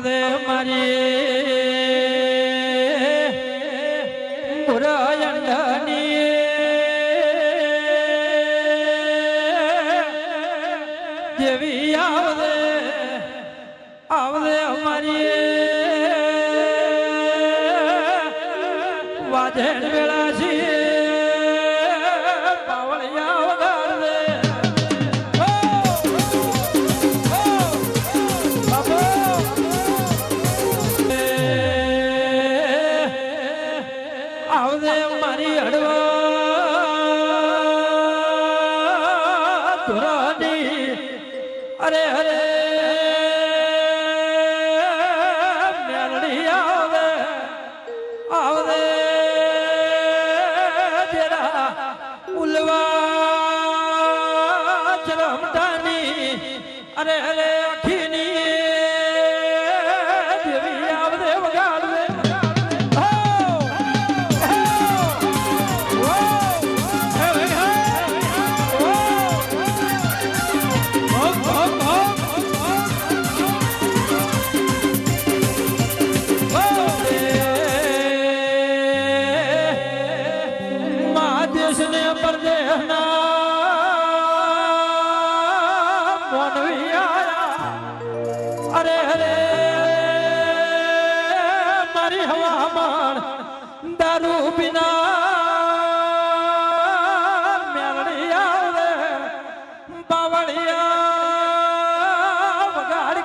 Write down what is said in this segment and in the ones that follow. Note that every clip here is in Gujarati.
આવદે મારી મુરયંડની દેવી આવદે આવદે અમારી વાજેણ વેળા છીએ પાવળિયા મારી હડવા ધુરાની. અરે હરે ઉલવા ચરમટાની અરે અરે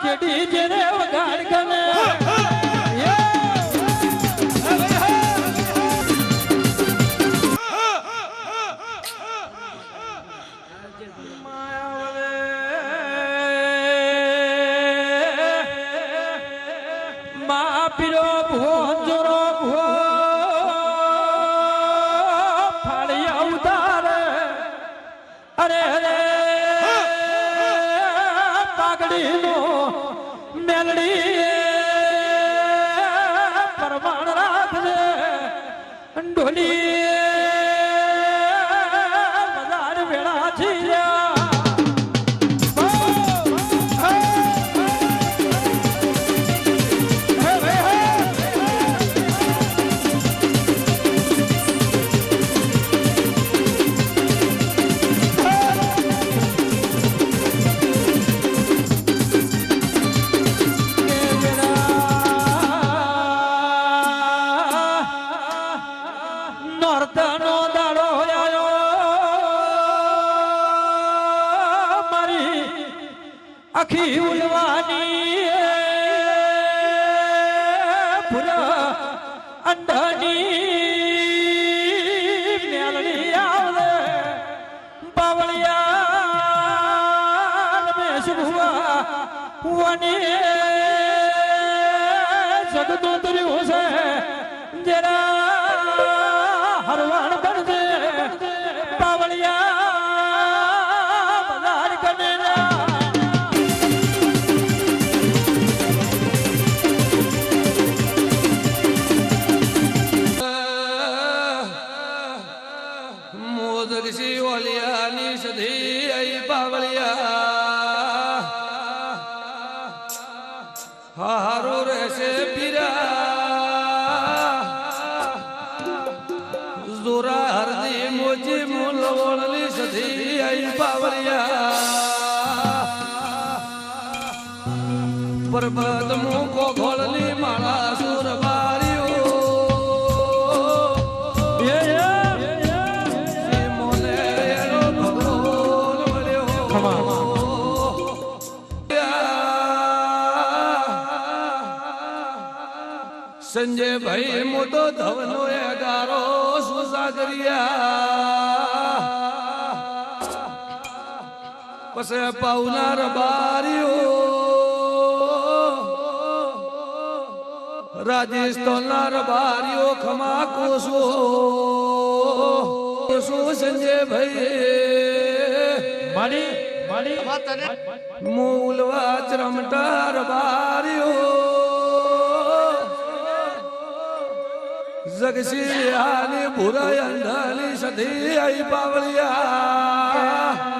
બાવળિયા જેડી જેને વગાડ ગને મા આખી ઉલવાની પુરા અંધાની મેલડી આવે બાવળિયા રમેશ ભુવા ભુવાની જોરા હરજી મોજી મૂલ વળલી સધી આઈ પાવરિયા પરબત મૂકો ઘોળલી માળા સુર સંજય ભાઈ મોટો ધવનો એગારો સાગરિયા પછી પાવનાર બારીઓ. રાજસ્થાનના રબારીઓ ખમા કોશો કોશો સંજય ભાઈ માડી માડી મૂલવા ચરમટા રબારીઓ જગશીલ્યાની ભૂરાયંધાની સધી આઈ પાવળિયા.